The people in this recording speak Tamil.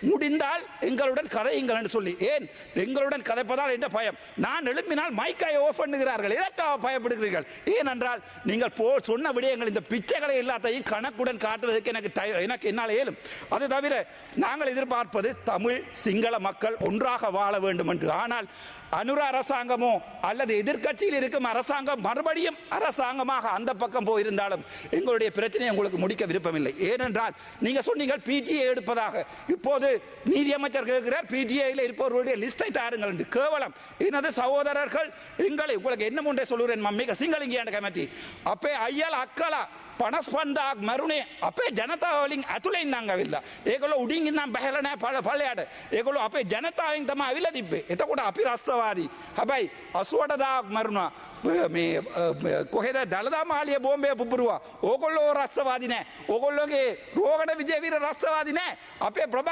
முடிந்தால் எங்களுடன் கதையுங்கள் என்று சொல்லி. ஏன்? எங்களுடன் கதைப்பதால் என்ன பயம்? நான் எழுப்பினால் மைக்காய் ஓஃப் பண்ணுகிறார்கள். எதற்காக பயப்படுகிறீர்கள்? ஏனென்றால் நீங்கள் போ சொன்ன விடயங்கள் இந்த பிச்சைகளை எல்லாத்தையும் கணக்குடன் காட்டுவதற்கு எனக்கு எனக்கு என்னால் இயலும். அது தவிர நாங்கள் எதிர்பார்ப்பது தமிழ் சிங்கள மக்கள் ஒன்றாக வாழ வேண்டும் என்று. ஆனால் அனுர அரசாங்கமோ அல்லது எதிர்க்கட்சியில் இருக்கும் அரசாங்கம் மறுபடியும் அரசாங்கமாக அந்த பக்கம் போயிருந்தாலும் எங்களுடைய பிரச்சனையை உங்களுக்கு முடிக்க விருப்பமில்லை. ஏனென்றால் நீங்க சொன்னீங்க பிடிஏ எடுப்பதாக. இப்போது நீதியமைச்சர் கேட்கிறார் பிடிஐயில் இருப்பவர்களுடைய லிஸ்டை தாருங்கள் என்று. கேவலம். எனது சகோதரர்கள் எங்களை உங்களுக்கு என்ன முன்றே சொல்லுறேன் மம்மிக சிங்களிங்கியாண்ட கமத்தி அப்பே ஐயல் அக்கலா පනස්පන්දාක් මරුණේ අපේ ජනතාවලින් ඇතුළෙන් දංගවිල්ල ඒකොල උඩින් ඉන්නම් බැහලනෑ පල පලයට ඒකොල අපේ ජනතාවෙන් තම අවිල තිබේ එතකොට අපි රස්තවාදී. හැබැයි අසුවටදාක් මරුණා. මේ කොහෙද? දළදා මාලිය බෝම්බය පුපුරුවා. ඕකොල්ලෝ රස්සවාදි නෑ. ඕකොල්ලොගේ රෝගට විජයවීර රස්සවාදි නෑ. අපේ ප්‍රභා